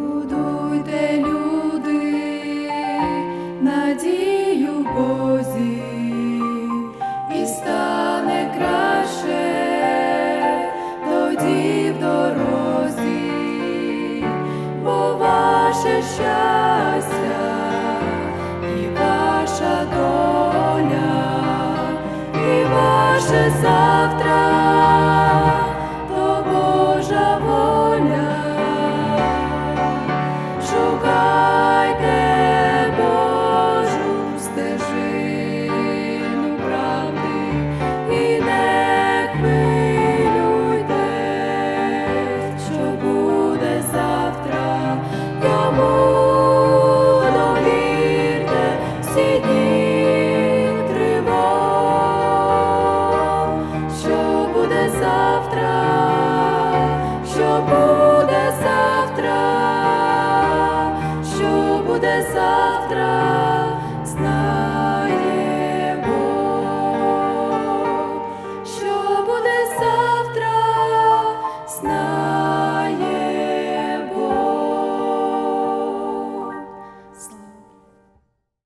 будуйте люди, надію Бозі і стане краще тоді в дорозі, бо щастя і ваша доля, і ваше завтра.